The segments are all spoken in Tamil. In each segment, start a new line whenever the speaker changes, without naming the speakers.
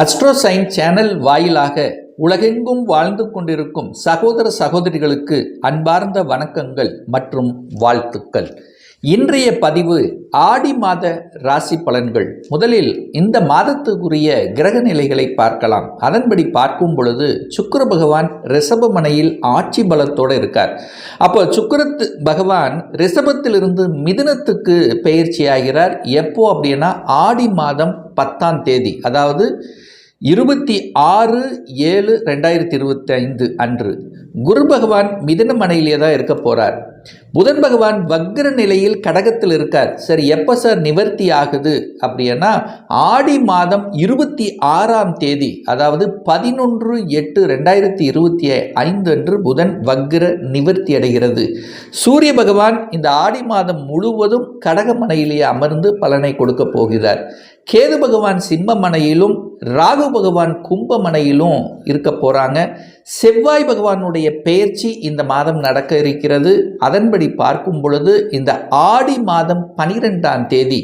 அஸ்ட்ரோசைன் சேனல் வாயிலாக உலகெங்கும் வாழ்ந்து கொண்டிருக்கும் சகோதர சகோதரிகளுக்கு அன்பார்ந்த வணக்கங்கள் மற்றும் வாழ்த்துக்கள். இன்றைய பதிவு ஆடி மாத ராசி பலன்கள். முதலில் இந்த மாதத்துக்குரிய கிரக நிலைகளை பார்க்கலாம். அதன்படி பார்க்கும் பொழுது சுக்கர பகவான் ரிஷபமனையில் ஆட்சி பலத்தோடு இருக்கார். அப்போ சுக்கரத்து பகவான் ரிஷபத்திலிருந்து மிதுனத்துக்கு பெயர்ச்சியாகிறார். எப்போ அப்படின்னா ஆடி மாதம் பத்தாம் தேதி. அதாவது இருபத்தி ஆறு ஏழு ரெண்டாயிரத்தி இருபத்தி ஐந்து அன்று குரு பகவான் மிதன மனையிலே தான் இருக்க போகிறார் புதன் பகவான் வக்ர நிலையில் கடகத்தில் இருக்கார். சரி எப்போ சார் நிவர்த்தி ஆகுது அப்படின்னா ஆடி மாதம் இருபத்தி ஆறாம் தேதி அதாவது பதினொன்று எட்டு ரெண்டாயிரத்தி இருபத்தி ஐந்து அன்று புதன் வக்ர நிவர்த்தி அடைகிறது. சூரிய பகவான் இந்த ஆடி மாதம் முழுவதும் கடகமனையிலேயே அமர்ந்து பலனை கொடுக்க போகிறார். கேது பகவான் சிம்மமனையிலும் ராகு பகவான் கும்பமனையிலும் இருக்க போகிறாங்க செவ்வாய் பகவானுடைய பெயர்ச்சி இந்த மாதம் நடக்க இருக்கிறது. அதன்படி பார்க்கும் பொழுது இந்த ஆடி மாதம் பனிரெண்டாம் தேதி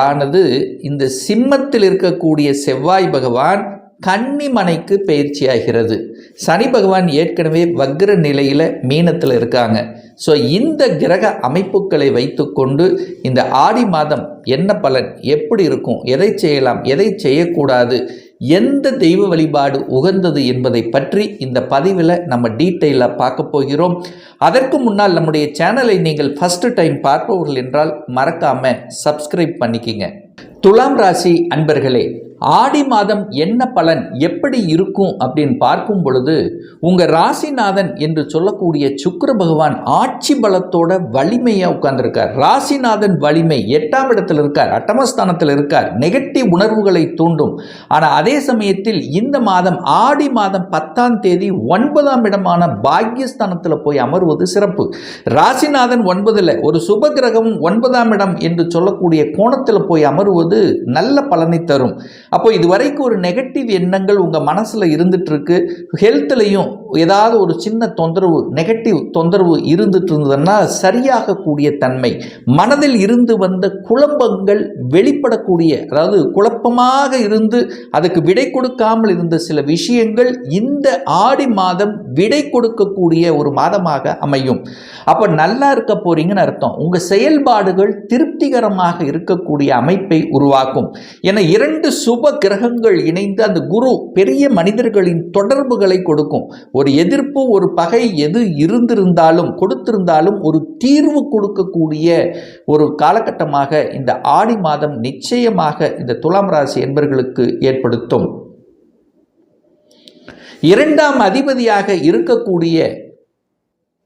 ஆனது இந்த சிம்மத்தில் இருக்கக்கூடிய செவ்வாய் பகவான் கன்னிமனைக்கு பயிற்சியாகிறது. சனி பகவான் ஏற்கனவே வக்ர நிலையில் மீனத்தில் இருக்காங்க. ஸோ இந்த கிரக அமைப்புகளை வைத்துக்கொண்டு இந்த ஆடி மாதம் என்ன பலன் எப்படி இருக்கும் எதை செய்யலாம் எதை செய்யக்கூடாது எந்த தெய்வ வழிபாடு உகந்தது என்பதை பற்றி இந்த பதிவில் நம்ம டீட்டெயிலாக பார்க்க போகிறோம். அதற்கு முன்னால் நம்முடைய சேனலை நீங்கள் ஃபஸ்ட்டு டைம் பார்ப்பவர்கள் என்றால் மறக்காமல் சப்ஸ்கிரைப் பண்ணிக்கிங்க. துலாம் ராசி அன்பர்களே ஆடி மாதம் என்ன பலன் எப்படி இருக்கும் அப்படின்னு பார்க்கும் பொழுது உங்கள் ராசிநாதன் என்று சொல்லக்கூடிய சுக்கர பகவான் ஆட்சி பலத்தோட வலிமையாக உட்கார்ந்துருக்கார். ராசிநாதன் வலிமை எட்டாம் இடத்தில் இருக்கார் அட்டமஸ்தானத்தில் இருக்கார் நெகட்டிவ் உணர்வுகளை தூண்டும். ஆனால் அதே சமயத்தில் இந்த மாதம் ஆடி மாதம் பத்தாம் தேதி ஒன்பதாம் இடமான பாக்யஸ்தானத்தில் போய் அமர்வது சிறப்பு. ராசிநாதன் ஒன்பதில் ஒரு சுப கிரகம் ஒன்பதாம் இடம் என்று சொல்லக்கூடிய கோணத்தில் போய் அமர்வது நல்ல பலனை தரும். அப்போ இதுவரைக்கும் ஒரு நெகட்டிவ் எண்ணங்கள் உங்கள் மனசில் இருந்துகிட்ருக்கு ஹெல்த்லேயும் ஏதாவது ஒரு சின்ன தொந்தரவு நெகட்டிவ் தொந்தரவு இருந்துட்டு இருந்ததுன்னா சரியாகக்கூடிய தன்மை. மனதில் இருந்து வந்த குழப்பங்கள் வெளிப்படக்கூடிய அதாவது குழப்பமாக இருந்து அதுக்கு விடை கொடுக்காமல் இருந்த சில விஷயங்கள் இந்த ஆடி மாதம் விடை கொடுக்கக்கூடிய ஒரு மாதமாக அமையும். அப்போ நல்லா இருக்க போறீங்கன்னு அர்த்தம். உங்கள் செயல்பாடுகள் திருப்திகரமாக இருக்கக்கூடிய அமைப்பை உருவாக்கும். என இரண்டு சுப கிரகங்கள் இணைந்து அந்த குரு பெரிய மனிதர்களின் தொடர்புகளை கொடுக்கும். ஒரு எதிர்ப்பு ஒரு பகை எது இருந்திருந்தாலும் கொடுத்திருந்தாலும் ஒரு தீர்வு கொடுக்கக்கூடிய ஒரு காலகட்டமாக இந்த ஆடி மாதம் நிச்சயமாக இந்த துலாம் ராசி என்பர்களுக்கு ஏற்படுத்தும். இரண்டாம் அதிபதியாக இருக்கக்கூடிய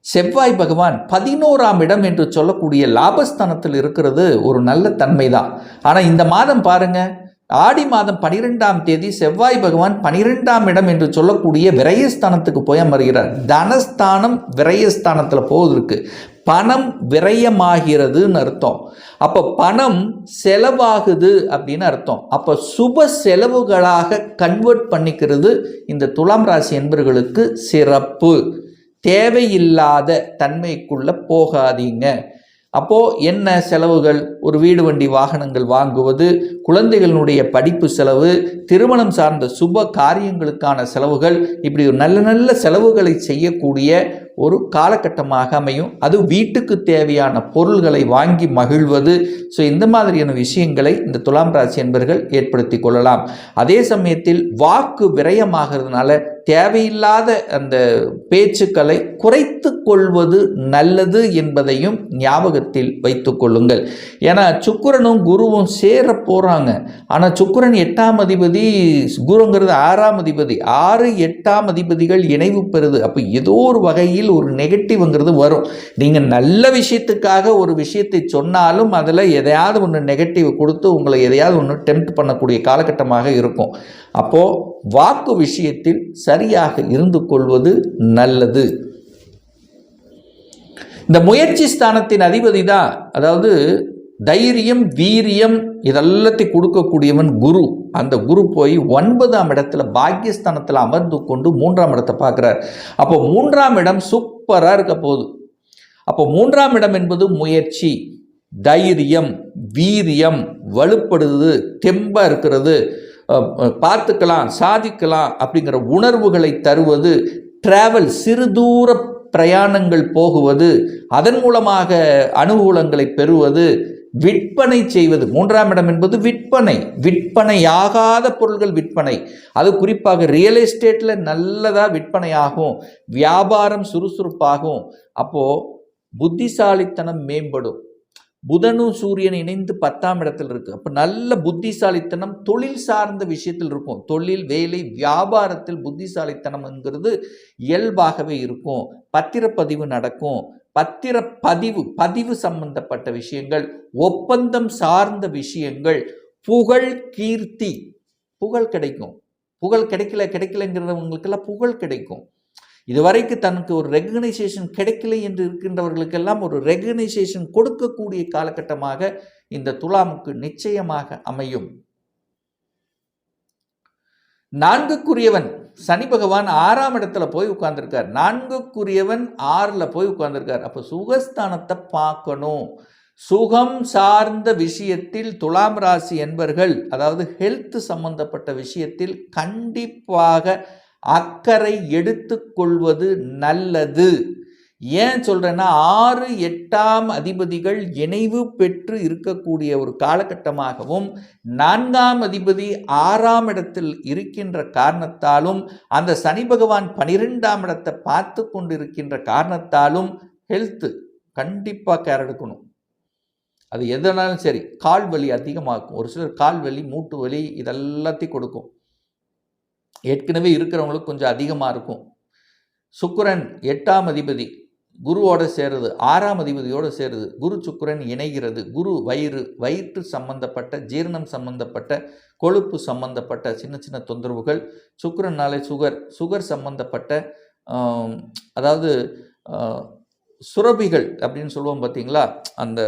செவ்வாய் பகவான் பதினோராம் இடம் என்று சொல்லக்கூடிய லாபஸ்தானத்தில் இருக்கிறது ஒரு நல்ல தன்மை தான் ஆனால் இந்த மாதம் பாருங்கள் ஆடி மாதம் பனிரெண்டாம் தேதி செவ்வாய் பகவான் பனிரெண்டாம் இடம் என்று சொல்லக்கூடிய விரயஸ்தானத்துக்கு போய் அமர்கிறார். தனஸ்தானம் விரயஸ்தானத்தில் போவதற்கு பணம் விரயமாகிறதுன்னு அர்த்தம். அப்போ பணம் செலவாகுது அப்படின்னு அர்த்தம். அப்போ சுப செலவுகளாக கன்வெர்ட் பண்ணிக்கிறது இந்த துலாம் ராசி என்பர்களுக்கு சிறப்பு. தேவையில்லாத தன்மைக்குள்ளே போகாதீங்க. அப்போது என்ன செலவுகள்? ஒரு வீடு வண்டி வாகனங்கள் வாங்குவது குழந்தைகளுடைய படிப்பு செலவு திருமணம் சார்ந்த சுப காரியங்களுக்கான செலவுகள் இப்படி ஒரு நல்ல நல்ல செலவுகளை செய்யக்கூடிய ஒரு காலகட்டமாக அமையும். அது வீட்டுக்கு தேவையான பொருள்களை வாங்கி மகிழ்வது. ஸோ இந்த மாதிரியான விஷயங்களை இந்த துலாம் ராசி என்பர்கள் ஏற்படுத்தி கொள்ளலாம். அதே சமயத்தில் வாக்கு விரயமாகிறதுனால தேவையில்லாத அந்த பேச்சுக்களை குறைத்து கொள்வது நல்லது என்பதையும் ஞாபகத்தில் வைத்து கொள்ளுங்கள். ஏன்னா சுக்கிரனும் குருவும் சேர போகிறாங்க ஆனால் சுக்கிரன் எட்டாம் அதிபதி குருங்கிறது ஆறாம் அதிபதி. ஆறு எட்டாம் அதிபதிகள் இணைவு பெறுது. அப்போ ஏதோ ஒரு வகையில் ஒரு நெகட்டிவ்ங்கிறது வரும். நீங்கள் நல்ல விஷயத்துக்காக ஒரு விஷயத்தை சொன்னாலும் அதில் எதையாவது ஒன்று நெகட்டிவ் கொடுத்து உங்களை எதையாவது ஒன்று டெம்ப்ட் பண்ணக்கூடிய காலகட்டமாக இருக்கும். அப்போது வாக்கு விஷயத்தில் சரியாக இருந்து கொள்வது நல்லது. இந்த முயற்சி ஸ்தானத்தின் அதிபதி தான் அதாவது தைரியம் வீரியம் இதெல்லாத்தையும் கொடுக்கக்கூடியவன் குரு. அந்த குரு போய் ஒன்பதாம் இடத்துல பாக்கியஸ்தானத்தில் அமர்ந்து கொண்டு மூன்றாம் இடத்தை பார்க்குறார். அப்போ மூன்றாம் இடம் சூப்பராக இருக்க போகுது. அப்போ மூன்றாம் இடம் என்பது முயற்சி தைரியம் வீரியம் வலுப்படுது தெம்பாக இருக்கிறது பார்த்துக்கலாம் சாதிக்கலாம் அப்படிங்கிற உணர்வுகளை தருவது டிராவல் சிறு தூர பிரயாணங்கள் போகுவது அதன் மூலமாக அனுகூலங்களை பெறுவது விற்பனை செய்வது. மூன்றாம் இடம் என்பது விற்பனை. விற்பனையாகாத பொருள்கள் விற்பனை. அது குறிப்பாக ரியல் எஸ்டேட்டில் நல்லதாக விற்பனையாகும். வியாபாரம் சுறுசுறுப்பாகும். அப்போது புத்திசாலித்தனம் மேம்படும். புதனும் சூரியன் இணைந்து பத்தாம் இடத்தில் இருக்கு. அப்போ நல்ல புத்திசாலித்தனம் தொழில் சார்ந்த விஷயத்தில் இருக்கும். தொழில் வேலை வியாபாரத்தில் புத்திசாலித்தனம்ங்கிறது இயல்பாகவே இருக்கும். பத்திரப்பதிவு நடக்கும். பத்திர பதிவு பதிவு சம்பந்தப்பட்ட விஷயங்கள் ஒப்பந்தம் சார்ந்த விஷயங்கள் புகழ் கீர்த்தி. புகழ் கிடைக்கும். புகழ் கிடைக்கல கிடைக்கலங்கிறவங்களுக்கெல்லாம் புகழ் கிடைக்கும். இதுவரைக்கும் தனக்கு ஒரு ரெகனைசேஷன் கிடைக்கல என்று இருக்கின்றவர்களுக்கெல்லாம் ஒரு ரெகனைசேஷன் கொடுக்கக்கூடிய காலகட்டமாக இந்த துலாமுக்கு நிச்சயமாக அமையும். நான்குக்குரியவன். சனி பகவான் ஆறாம் இடத்துல போய் உட்கார்ந்துருக்கார். நான்குக்குரியவன் ஆறில் போய் உட்கார்ந்துருக்கார். அப்போ சுகஸ்தானத்தை பார்க்கணும். சுகம் சார்ந்த விஷயத்தில் துலாம் ராசி என்பர்கள் அதாவது ஹெல்த் சம்பந்தப்பட்ட விஷயத்தில் கண்டிப்பாக அக்கறை எடுத்துக்கொள்வது நல்லது. ஏன் சொல்கிறேன்னா ஆறு எட்டாம் அதிபதிகள் இணைவு பெற்று இருக்கக்கூடிய ஒரு காலகட்டமாகவும் நான்காம் அதிபதி ஆறாம் இடத்தில் இருக்கின்ற காரணத்தாலும் அந்த சனி பகவான் பனிரெண்டாம் இடத்தை பார்த்து கொண்டிருக்கின்ற காரணத்தாலும் ஹெல்த்து கண்டிப்பாக கேர் எடுக்கணும். அது எதனாலும் சரி கால் வலி அதிகமாகும் ஒரு சிலர் கால் வலி மூட்டு வலி இதெல்லாத்தையும் கொடுக்கும். ஏற்கனவே இருக்கிறவங்களுக்கு கொஞ்சம் அதிகமாக இருக்கும். சுக்கரன் எட்டாம் அதிபதி குருவோட சேருது ஆறாம் அதிபதியோடு சேருது. குரு சுக்கரன் இணைகிறது. குரு வயிறு வயிற்று சம்பந்தப்பட்ட ஜீரணம் சம்பந்தப்பட்ட கொழுப்பு சம்பந்தப்பட்ட சின்ன சின்ன தொந்தரவுகள். சுக்கரனாலே சுகர் சுகர் சம்பந்தப்பட்ட அதாவது சுரபிகள் அப்படின்னு சொல்லுவோம் பார்த்தீங்களா? அந்த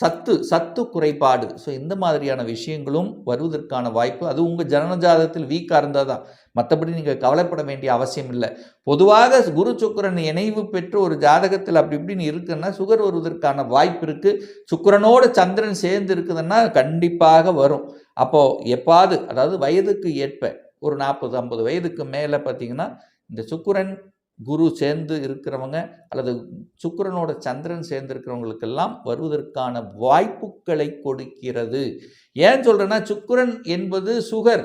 சத்து சத்து குறைபாடு. ஸோ இந்த மாதிரியான விஷயங்களும் வருவதற்கான வாய்ப்பு. அது உங்கள் ஜனனஜாதகத்தில் வீக்காக இருந்தால் தான். மற்றபடி நீங்கள் கவலைப்பட வேண்டிய அவசியம் இல்லை. பொதுவாக குரு சுக்கரன் இணைவு பெற்று ஒரு ஜாதகத்தில் அப்படி இப்படின்னு இருக்குன்னா சுகர் வருவதற்கான வாய்ப்பு இருக்குது சுக்கிரனோட சந்திரன் சேர்ந்து இருக்குதுன்னா கண்டிப்பாக வரும். அப்போது எப்பாவது அதாவது வயதுக்கு ஏற்ப ஒரு நாற்பது ஐம்பது வயதுக்கு மேலே பார்த்தீங்கன்னா இந்த சுக்கிரன் குரு சேர்ந்து இருக்கிறவங்க அல்லது சுக்கரனோட சந்திரன் சேர்ந்து இருக்கிறவங்களுக்கெல்லாம் வருவதற்கான வாய்ப்புகளை கொடுக்கிறது. ஏன் சொல்கிறேன்னா சுக்கிரன் என்பது சுகர்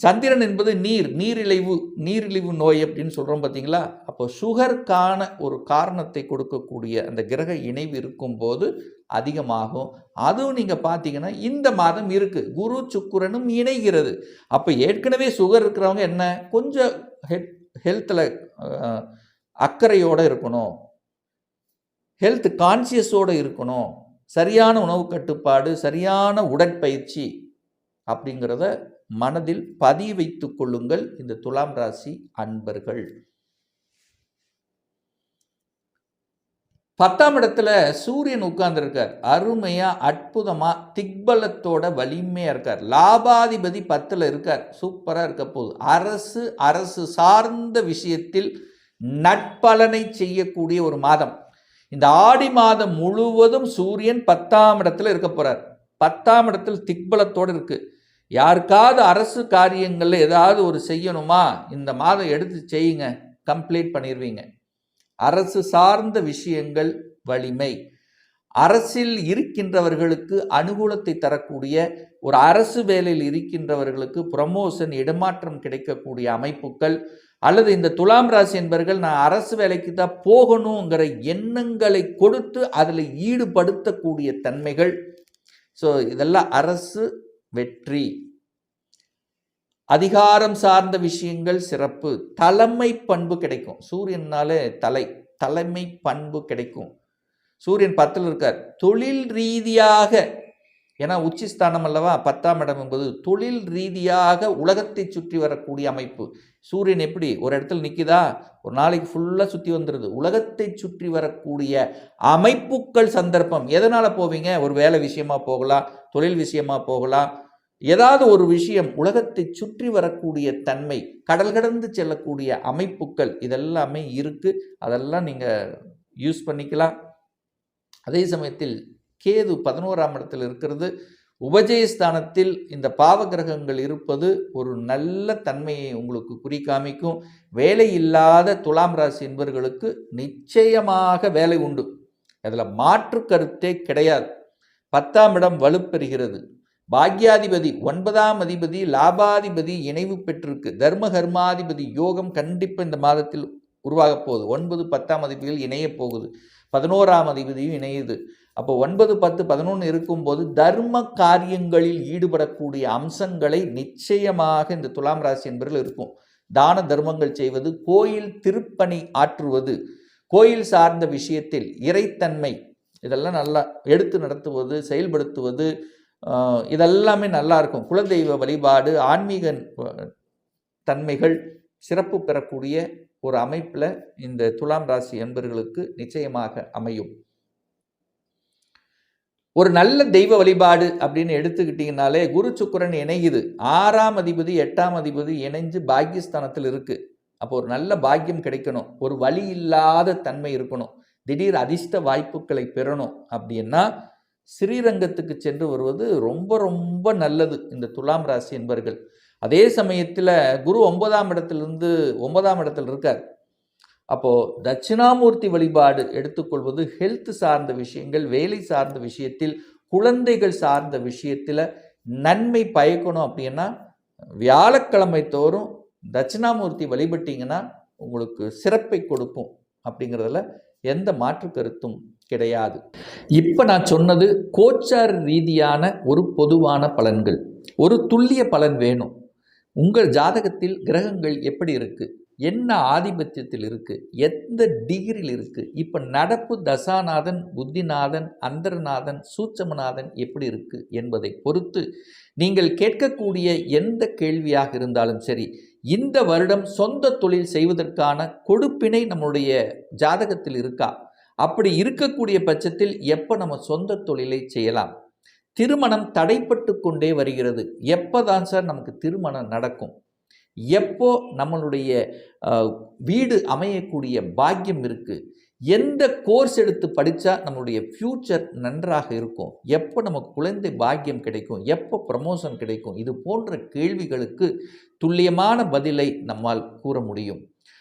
சந்திரன் என்பது நீர் நீரிழிவு நீரிழிவு நோய் அப்படின்னு சொல்கிறோம் பார்த்தீங்களா அப்போ சுகருக்கான ஒரு காரணத்தை கொடுக்கக்கூடிய அந்த கிரக இணைவு இருக்கும்போது அதிகமாகும். அதுவும் நீங்கள் பார்த்தீங்கன்னா இந்த மாதம் இருக்குது குரு சுக்குரனும் இணைகிறது. அப்போ ஏற்கனவே சுகர் இருக்கிறவங்க என்ன? கொஞ்சம் ஹெட் ஹெல்த்தில் அக்கறையோடு இருக்கணும். ஹெல்த் கான்சியஸோடு இருக்கணும். சரியான உணவு கட்டுப்பாடு சரியான உடற்பயிற்சி அப்படிங்கிறத மனதில் பதிய வைத்துக் கொள்ளுங்கள் இந்த துலாம் ராசி அன்பர்கள். பத்தாம் இடத்துல சூரியன் உட்கார்ந்துருக்கார். அருமையாக அற்புதமாக திக்பலத்தோட வலிமையாக இருக்கார். லாபாதிபதி பத்தில் இருக்கார். சூப்பராக இருக்க போகுது. அரசு அரசு சார்ந்த விஷயத்தில் நட்பலனை செய்யக்கூடிய ஒரு மாதம். இந்த ஆடி மாதம் முழுவதும் சூரியன் பத்தாம் இடத்துல இருக்க போகிறார் பத்தாம் இடத்தில் திக்பலத்தோடு இருக்குது யாருக்காவது அரசு காரியங்களில் ஏதாவது ஒரு செய்யணுமா? இந்த மாதம் எடுத்து செய்யுங்க. கம்ப்ளீட் பண்ணிடுவீங்க அரசு சார்ந்த விஷயங்கள் வலிமை. அரசில் இருக்கின்றவர்களுக்கு அனுகூலத்தை தரக்கூடிய ஒரு அரசு வேலையில் இருக்கின்றவர்களுக்கு ப்ரமோஷன் இடமாற்றம் கிடைக்கக்கூடிய அமைப்புகள் அல்லது இந்த துலாம் ராசி என்பவர்கள் நான் அரசு வேலைக்கு தான் போகணுங்கிற எண்ணங்களை கொடுத்து அதில் ஈடுபடுத்தக்கூடிய தன்மைகள். ஸோ இதெல்லாம் அரசு வெற்றி. அதிகாரம் சார்ந்த விஷயங்கள் சிறப்பு. தலைமை பண்பு கிடைக்கும். சூரியன்னாலே தலை தலைமை பண்பு கிடைக்கும். சூரியன் பத்தில் இருக்கார். தொழில் ரீதியாக ஏன்னா உச்சிஸ்தானம் அல்லவா பத்தாம் இடம் என்பது தொழில் ரீதியாக உலகத்தை சுற்றி வரக்கூடிய அமைப்பு. சூரியன் எப்படி? ஒரு இடத்துல நிற்குதா ஒரு நாளைக்கு ஃபுல்லாக சுற்றி வந்துடுது உலகத்தை சுற்றி வரக்கூடிய அமைப்புக்கள் சந்தர்ப்பம். எதனால் போவீங்க? ஒரு வேலை விஷயமா போகலாம் தொழில் விஷயமா போகலாம் ஏதாவது ஒரு விஷயம் உலகத்தை சுற்றி வரக்கூடிய தன்மை கடல் கடந்து செல்லக்கூடிய அமைப்புகள் இதெல்லாமே இருக்குது அதெல்லாம் நீங்கள் யூஸ் பண்ணிக்கலாம். அதே சமயத்தில் கேது பதினோராம் இடத்தில் இருக்கிறது. உபஜயஸ்தானத்தில் இந்த பாவ கிரகங்கள் இருப்பது ஒரு நல்ல தன்மையை உங்களுக்கு குறிக்காமிக்கும் வேலை இல்லாத துலாம் ராசி என்பவர்களுக்கு நிச்சயமாக வேலை உண்டு. அதில் மாற்று கருத்தே கிடையாது. பத்தாம் இடம் வலுப்பெறுகிறது. பாக்யாதிபதி ஒன்பதாம் அதிபதி லாபாதிபதி இணைவு பெற்றிருக்கு. தர்ம கர்மாதிபதி யோகம் கண்டிப்பாக இந்த மாதத்தில் உருவாக போகுது. ஒன்பது பத்தாம் அதிபதிகள் இணைய போகுது. பதினோராம் அதிபதியும் இணையுது. அப்போ ஒன்பது பத்து பதினொன்று இருக்கும்போது தர்ம காரியங்களில் ஈடுபடக்கூடிய அம்சங்களை நிச்சயமாக இந்த துலாம் ராசி என்பதில் இருக்கும். தான தர்மங்கள் செய்வது கோயில் திருப்பணி ஆற்றுவது கோயில் சார்ந்த விஷயத்தில் இறைத்தன்மை இதெல்லாம் நல்லா எடுத்து நடத்துவது செயல்படுத்துவது இதெல்லாமே நல்லாயிருக்கும் குலதெய்வ வழிபாடு ஆன்மீக தன்மைகள் சிறப்பு பெறக்கூடிய ஒரு அமைப்பில் இந்த துலாம் ராசி என்பர்களுக்கு நிச்சயமாக அமையும். ஒரு நல்ல தெய்வ வழிபாடு அப்படின்னு எடுத்துக்கிட்டிங்கனாலே குரு சுக்கிரன் இணையுது. ஆறாம் அதிபதி எட்டாம் அதிபதி இணைஞ்சு பாக்கியஸ்தானத்தில் இருக்குது அப்போ ஒரு நல்ல பாக்கியம் கிடைக்கணும். ஒரு வழி இல்லாத தன்மை இருக்கணும். திடீர் அதிர்ஷ்ட வாய்ப்புகளை பெறணும் அப்படின்னா ஸ்ரீரங்கத்துக்கு சென்று வருவது ரொம்ப ரொம்ப நல்லது இந்த துலாம் ராசி என்பர்கள். அதே சமயத்தில் குரு ஒன்பதாம் இடத்திலிருந்து ஒன்பதாம் இடத்தில் இருக்கார். அப்போது தட்சிணாமூர்த்தி வழிபாடு எடுத்துக்கொள்வது ஹெல்த் சார்ந்த விஷயங்கள் வேலை சார்ந்த விஷயத்தில் குழந்தைகள் சார்ந்த விஷயத்தில் நன்மை பயக்கணும் அப்படின்னா வியாழக்கிழமை தோறும் தட்சிணாமூர்த்தி வழிபட்டீங்கன்னா உங்களுக்கு சிறப்பை கொடுக்கும் அப்படிங்கிறதுல எந்த மாற்று கருத்தும் கிடையாது. இப்போ நான் சொன்னது கோச்சார் ரீதியான ஒரு பொதுவான பலன்கள். ஒரு துல்லிய பலன் வேணும். உங்கள் ஜாதகத்தில் கிரகங்கள் எப்படி இருக்குது என்ன ஆதிபத்தியத்தில் இருக்குது எந்த டிகிரியில் இருக்குது இப்போ நடப்பு தசாநாதன் புத்திநாதன் அந்தரநாதன் சூட்சமநாதன் எப்படி இருக்குது என்பதை பொறுத்து நீங்கள் கேட்கக்கூடிய எந்த கேள்வியாக இருந்தாலும் சரி இந்த வருடம் சொந்த தொழில் செய்வதற்கான கொடுப்பினை நம்முடைய ஜாதகத்தில் இருக்கா? அப்படி இருக்கக்கூடிய பட்சத்தில் எப்போ நம்ம சொந்த தொழிலை செய்யலாம்? திருமணம் தடைப்பட்டு கொண்டே வருகிறது. எப்போ தான் சார் நமக்கு திருமணம் நடக்கும்? எப்போ நம்மளுடைய வீடு அமையக்கூடிய பாக்கியம் இருக்குது எந்த கோர்ஸ் எடுத்து படித்தா நம்மளுடைய ஃப்யூச்சர் நன்றாக இருக்கும்? எப்போ நமக்கு குழந்தை பாக்கியம் கிடைக்கும்? எப்போ ப்ரமோஷன் கிடைக்கும்? இது போன்ற கேள்விகளுக்கு துல்லியமான பதிலை நம்மால் கூற முடியும்.